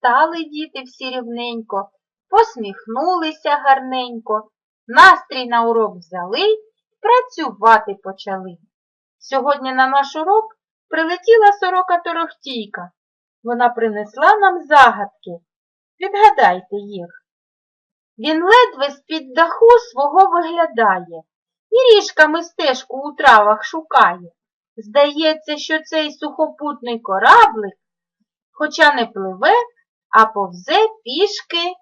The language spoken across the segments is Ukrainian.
Стали діти всі рівненько, посміхнулися гарненько, настрій на урок взяли, працювати почали. Сьогодні на наш урок прилетіла сорока торохтійка. Вона принесла нам загадки. Відгадайте їх. Він ледве з-під даху свого виглядає і ріжками стежку у травах шукає. Здається, що цей сухопутний кораблик, хоча не пливе, а повзе пішки.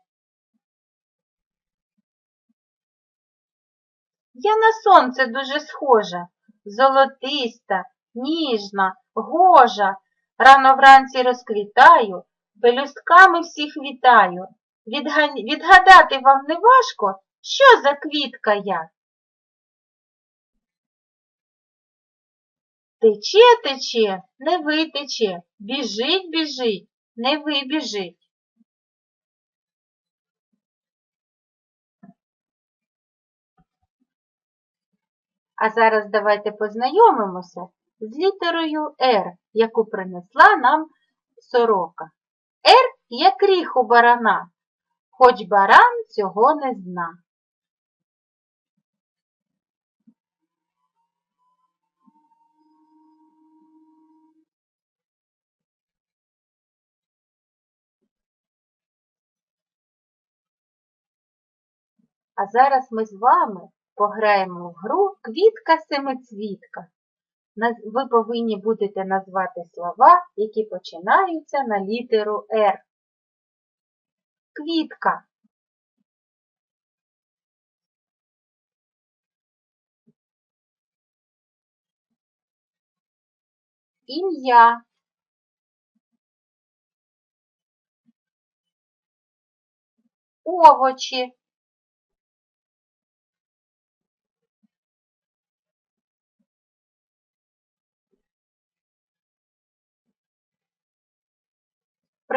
Я на сонце дуже схожа, золотиста, ніжна, гожа. Рано вранці розквітаю, пелюстками всіх вітаю. Відгадати вам не важко, що за квітка я? Тече, тече, не витече, біжить, біжить, не вибіжить. А зараз давайте познайомимося з літерою Р, яку принесла нам сорока. Р як ріг у барана, хоч баран цього не зна. А зараз ми з вами пограємо в гру Квітка-семицвітка. Ви повинні будете назвати слова, які починаються на літеру Р. Квітка. Ім'я. Овочі.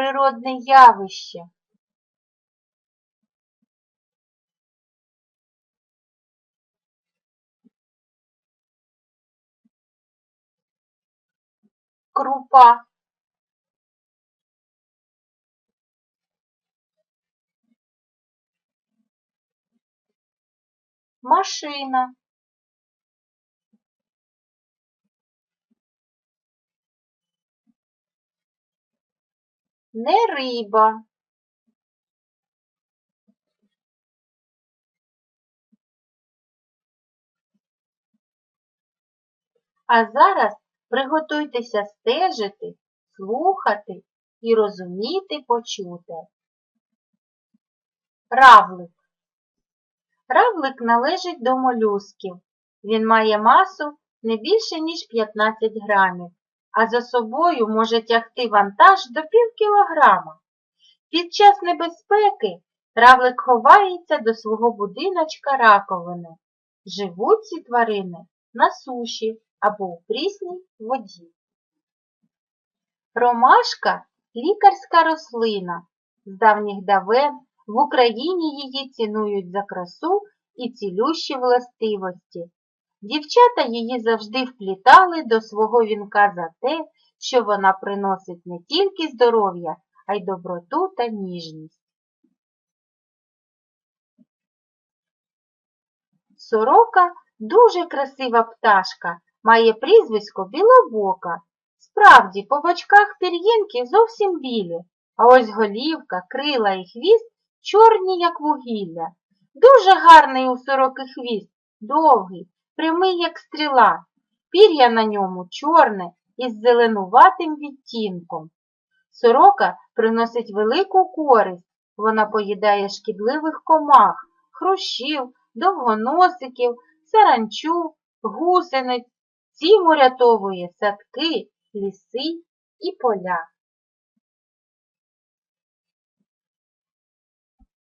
Природне явище. Крупа. Машина. Не риба. А зараз приготуйтеся стежити, слухати і розуміти почуте. Равлик. Равлик належить до молюсків. Він має масу не більше, ніж 15 грамів, а за собою може тягти вантаж до пів кілограма. Під час небезпеки равлик ховається до свого будиночка раковини. Живуть ці тварини на суші або у прісній воді. Ромашка лікарська рослина. З давніх давен в Україні її цінують за красу і цілющі властивості. Дівчата її завжди вплітали до свого вінка за те, що вона приносить не тільки здоров'я, а й доброту та ніжність. Сорока дуже красива пташка, має прізвисько білобока. Справді, по бочках пір'їнки зовсім білі, а ось голівка, крила і хвіст чорні, як вугілля. Дуже гарний у сороки хвіст, довгий, прямий, як стріла. Пір'я на ньому чорне із зеленуватим відтінком. Сорока приносить велику користь. Вона поїдає шкідливих комах, хрущів, довгоносиків, саранчу, гусениць, цім урятовує садки, ліси і поля.